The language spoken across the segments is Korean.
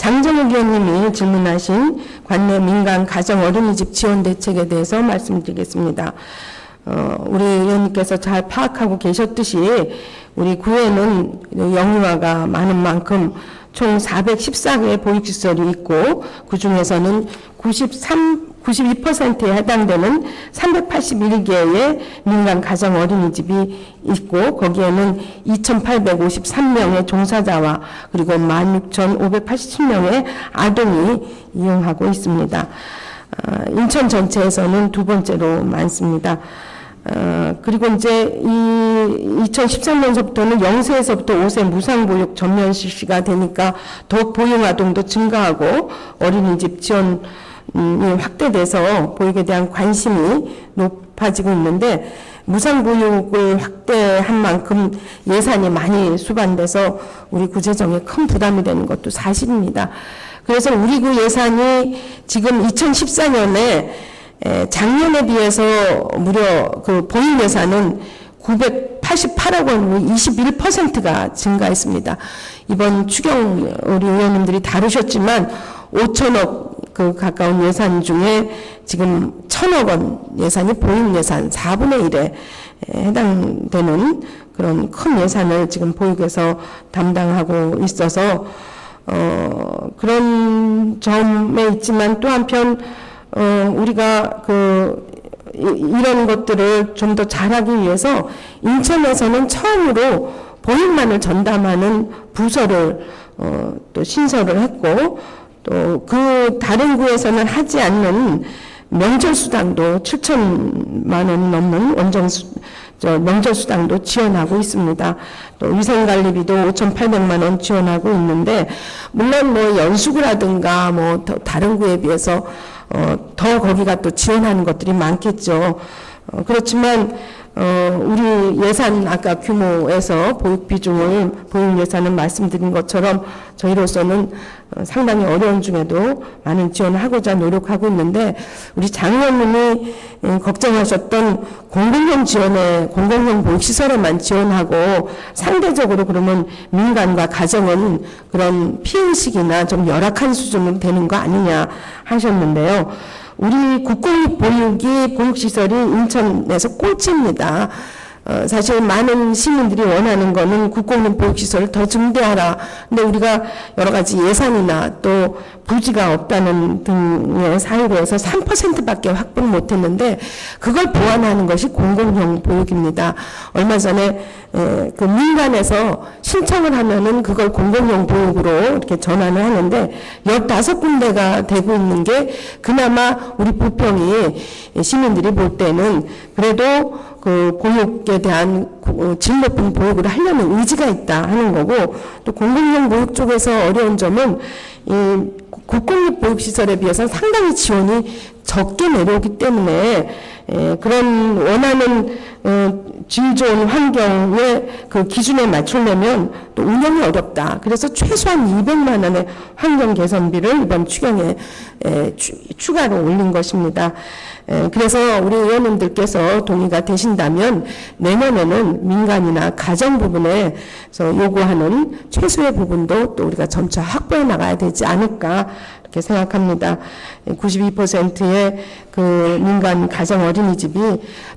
장정욱 의원님이 질문하신 관내 민간 가정 어린이집 지원 대책에 대해서 말씀드리겠습니다. 어, 우리 의원님께서 잘 파악하고 계셨듯이 우리 구에는 영유아가 많은 만큼 총 414개의 보육시설이 있고 그 중에서는 93, 92%에 해당되는 381개의 민간 가정 어린이집이 있고 거기에는 2,853명의 종사자와 그리고 16,587명의 아동이 이용하고 있습니다. 아, 인천 전체에서는 두 번째로 많습니다. 어, 그리고 이제 이 2013년서부터는 0세에서부터 5세 무상보육 전면 실시가 되니까 더욱 보육 아동도 증가하고 어린이집 지원이 확대돼서 보육에 대한 관심이 높아지고 있는데 무상보육을 확대한 만큼 예산이 많이 수반돼서 우리 구재정에 큰 부담이 되는 것도 사실입니다. 그래서 우리 구 예산이 지금 2014년에 에, 작년에 비해서 무려 그 보유 예산은 988억 원으로 21%가 증가했습니다. 이번 추경 우리 의원님들이 다루셨지만 5천억 그 가까운 예산 중에 지금 천억 원 예산이 보유 예산 4분의 1에 해당되는 그런 큰 예산을 지금 보육에서 담당하고 있어서 어, 그런 점에 있지만 또 한편 어, 우리가 그 이- 이런 것들을 좀 더 잘하기 위해서 인천에서는 처음으로 보육만을 전담하는 부서를 어, 또 신설을 했고 또 그 다른 구에서는 하지 않는 명절 수당도 7천만 원 넘는 원정 수, 저 명절 수당도 지원하고 있습니다. 또 위생 관리비도 5,800만 원 지원하고 있는데 물론 뭐 연수구라든가 뭐더 다른 구에 비해서 어, 더 거기가 또 지원하는 것들이 많겠죠. 어, 그렇지만 어, 우리 예산 아까 규모에서 보육 비중을 보육 예산은 말씀드린 것처럼 저희로서는 어, 상당히 어려운 중에도 많은 지원을 하고자 노력하고 있는데 우리 장 의원님이 음, 걱정하셨던 공공형 지원에 공공형 보육 시설에만 지원하고 상대적으로 그러면 민간과 가정은 그런 피해의식이나 좀 열악한 수준으로 되는 거 아니냐 하셨는데요. 우리 국공립 보육이 보육시설이 인천에서 꼴찌입니다. 어, 사실 많은 시민들이 원하는 거는 국공립 보육시설을 더 증대하라. 근데 우리가 여러 가지 예산이나 또 부지가 없다는 등의 사유로 해서 3%밖에 확보를 못했는데 그걸 보완하는 것이 공공형 보육입니다. 얼마 전에 에, 그 민간에서 신청을 하면은 그걸 공공형 보육으로 이렇게 전환을 하는데 15군데가 되고 있는 게 그나마 우리 부평이 시민들이 볼 때는 그래도 그 보육에 대한 고- 어, 질 높은 보육을 하려는 의지가 있다 하는 거고 또 공공형 보육 쪽에서 어려운 점은 이 국공립 보육시설에 비해서 상당히 지원이 적게 내려오기 때문에 에, 그런 원하는 어, 질 좋은 환경의 그 기준에 맞추려면 또 운영이 어렵다. 그래서 최소한 200만 원의 환경 개선비를 이번 추경에 에, 추, 추가로 올린 것입니다. 에, 그래서 우리 의원님들께서 동의가 되신다면 내년에는 민간이나 가정 부분에서 요구하는 최소의 부분도 또 우리가 점차 확보해 나가야 되지 않을까 이렇게 생각합니다. 92%의 그 민간 가정 어린 이집이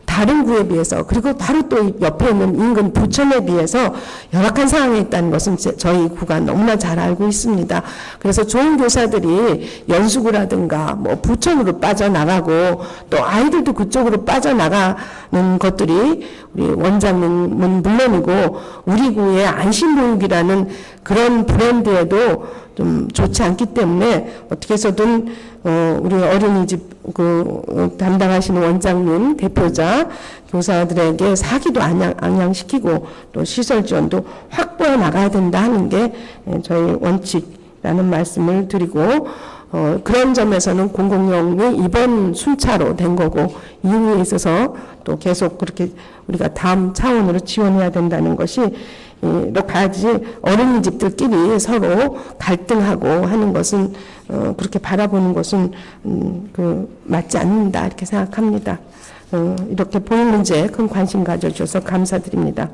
다른 구에 비해서 그리고 바로 또 옆에 있는 인근 부천에 비해서 열악한 상황에 있다는 것은 제- 저희 구가 너무나 잘 알고 있습니다. 그래서 좋은 교사들이 연수구라든가 뭐 부천으로 빠져나가고 또 아이들도 그쪽으로 빠져나가는 것들이 우리 원장님은 물론이고 우리 구의 안심보육이라는 그런 브랜드에도 좀 좋지 않기 때문에 어떻게 해서든 어, 우리 어린이집 그 어, 담당하시는 원장님 대표자 교사들에게 사기도 안양, 안양시키고 또 시설 지원도 확보해 나가야 된다 하는 게 예, 저희 원칙이라는 말씀을 드리고 어, 그런 점에서는 공공용이 이번 순차로 된 거고 이후에 있어서 또 계속 그렇게 우리가 다음 차원으로 지원해야 된다는 것이 로 가야지 어린이집들끼리 서로 갈등하고 하는 것은 어, 그렇게 바라보는 것은 음, 그 맞지 않는다 이렇게 생각합니다. 어, 이렇게 보육 문제에 큰 관심 가져주셔서 감사드립니다.